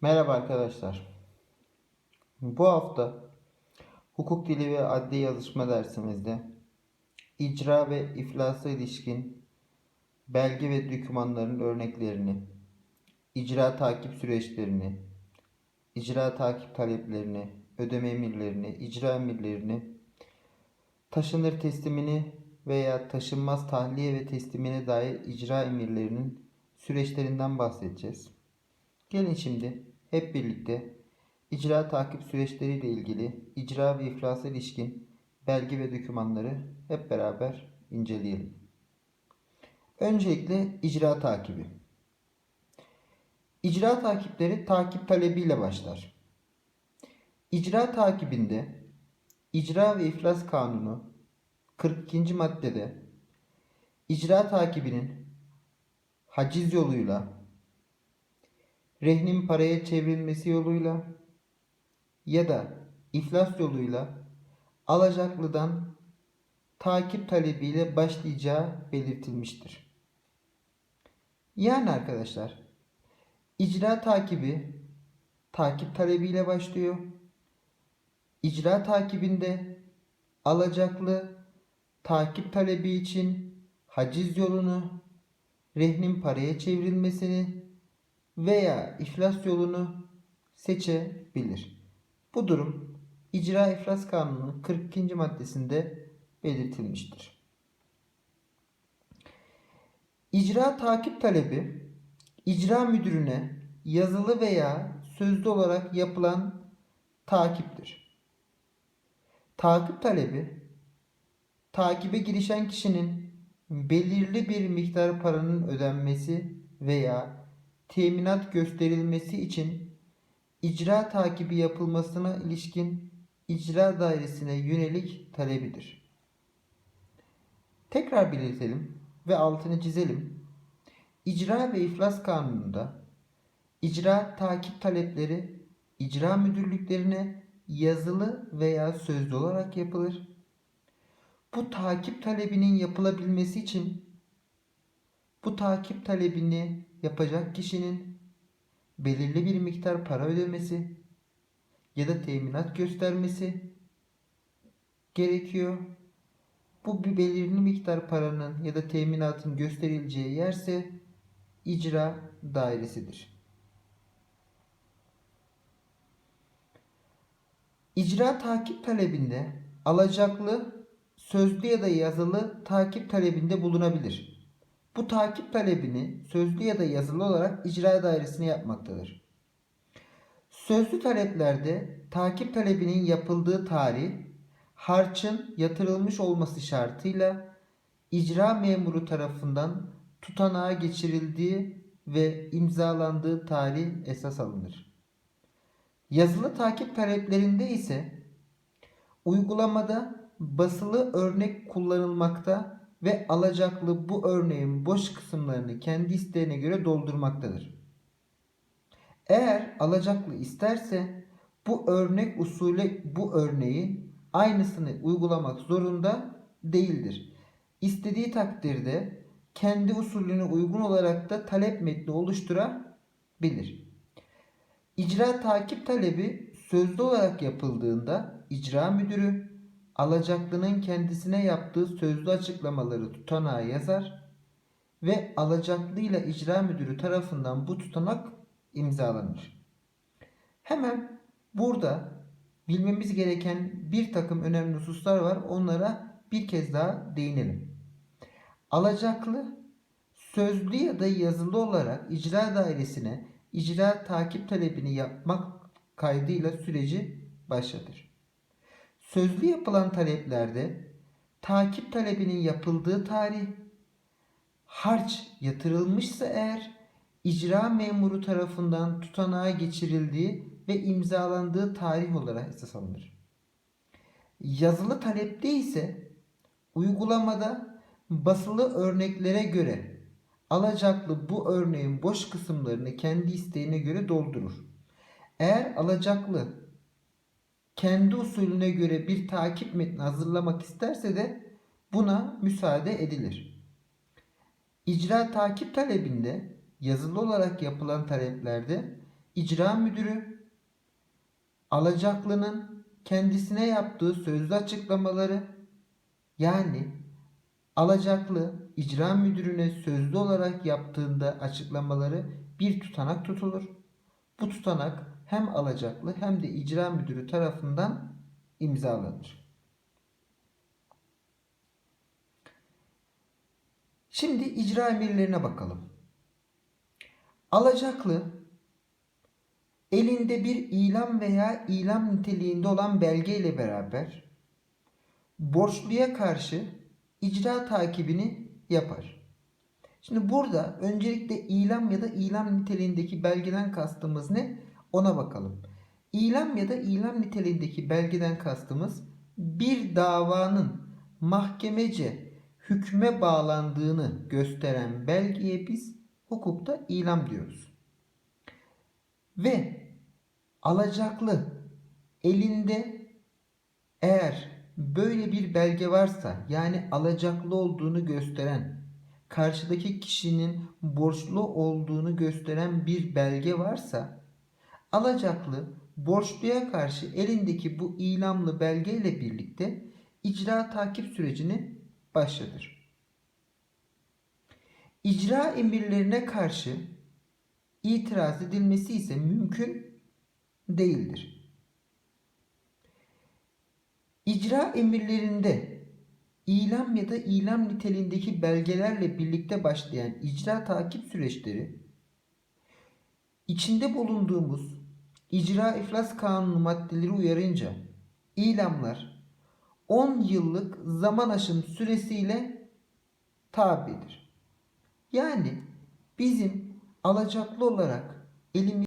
Merhaba arkadaşlar. Bu hafta hukuk dili ve adli yazışma dersimizde icra ve iflasa ilişkin belge ve dokümanların örneklerini, icra takip süreçlerini, icra takip taleplerini, ödeme emirlerini, icra emirlerini, taşınır teslimini veya taşınmaz tahliye ve teslimine dair icra emirlerinin süreçlerinden bahsedeceğiz. Gelin şimdi hep birlikte icra takip süreçleriyle ilgili icra ve iflasa ilişkin belge ve dokümanları hep beraber inceleyelim. Öncelikle icra takibi. İcra takipleri takip talebiyle başlar. İcra takibinde İcra ve İflas Kanunu 42. maddede icra takibinin haciz yoluyla rehnin paraya çevrilmesi yoluyla ya da iflas yoluyla alacaklıdan takip talebiyle başlayacağı belirtilmiştir. Yani arkadaşlar icra takibi takip talebiyle başlıyor. İcra takibinde alacaklı takip talebi için haciz yolunu, rehnin paraya çevrilmesini veya iflas yolunu seçebilir. Bu durum İcra İflas Kanunu'nun 42. maddesinde belirtilmiştir. İcra takip talebi icra müdürüne yazılı veya sözlü olarak yapılan takiptir. Takip talebi takibe girişen kişinin belirli bir miktar paranın ödenmesi veya teminat gösterilmesi için icra takibi yapılmasına ilişkin icra dairesine yönelik talebidir. Tekrar belirtelim ve altını çizelim. İcra ve İflas Kanunu'nda icra takip talepleri icra müdürlüklerine yazılı veya sözlü olarak yapılır. Bu takip talebinin yapılabilmesi için bu takip talebini yapacak kişinin belirli bir miktar para ödemesi ya da teminat göstermesi gerekiyor. Bu bir belirli miktar paranın ya da teminatın gösterileceği yerse icra dairesidir. İcra takip talebinde alacaklı sözlü ya da yazılı takip talebinde bulunabilir. Bu takip talebini sözlü ya da yazılı olarak icra dairesine yapmaktadır. Sözlü taleplerde takip talebinin yapıldığı tarih harçın yatırılmış olması şartıyla icra memuru tarafından tutanağa geçirildiği ve imzalandığı tarih esas alınır. Yazılı takip taleplerinde ise uygulamada basılı örnek kullanılmakta ve alacaklı bu örneğin boş kısımlarını kendi isteğine göre doldurmaktadır. Eğer alacaklı isterse bu örnek usulü bu örneği aynısını uygulamak zorunda değildir. İstediği takdirde kendi usulüne uygun olarak da talep metni oluşturabilir. İcra takip talebi sözlü olarak yapıldığında icra müdürü alacaklının kendisine yaptığı sözlü açıklamaları tutanağa yazar ve alacaklıyla icra müdürü tarafından bu tutanak imzalanır. Hemen burada bilmemiz gereken bir takım önemli hususlar var. Onlara bir kez daha değinelim. Alacaklı sözlü ya da yazılı olarak icra dairesine icra takip talebini yapmak kaydıyla süreci başlatır. Sözlü yapılan taleplerde takip talebinin yapıldığı tarih harç yatırılmışsa eğer icra memuru tarafından tutanağa geçirildiği ve imzalandığı tarih olarak esas alınır. Yazılı talepte ise uygulamada basılı örneklere göre alacaklı bu örneğin boş kısımlarını kendi isteğine göre doldurur. Eğer alacaklı kendi usulüne göre bir takip metni hazırlamak isterse de buna müsaade edilir. İcra takip talebinde yazılı olarak yapılan taleplerde icra müdürü alacaklının kendisine yaptığı sözlü açıklamaları yani alacaklı icra müdürüne sözlü olarak yaptığında açıklamaları bir tutanak tutulur. Bu tutanak hem alacaklı hem de icra müdürü tarafından imzalanır. Şimdi icra emirlerine bakalım. Alacaklı elinde bir ilam veya ilam niteliğinde olan belge ile beraber borçluya karşı icra takibini yapar. Şimdi burada öncelikle ilam ya da ilam niteliğindeki belgeden kastımız ne? Ona bakalım. İlam ya da ilam niteliğindeki belgeden kastımız bir davanın mahkemece hükme bağlandığını gösteren belgeye biz hukukta ilam diyoruz. Ve alacaklı elinde eğer böyle bir belge varsa yani alacaklı olduğunu gösteren karşıdaki kişinin borçlu olduğunu gösteren bir belge varsa alacaklı borçluya karşı elindeki bu ilamlı belge ile birlikte icra takip sürecini başlatır. İcra emirlerine karşı itiraz edilmesi ise mümkün değildir. İcra emirlerinde ilam ya da ilam niteliğindeki belgelerle birlikte başlayan icra takip süreçleri içinde bulunduğumuz icra iflas kanunu maddeleri uyarınca ilamlar 10 yıllık zaman aşım süresiyle tabidir. Yani bizim alacaklı olarak elimiz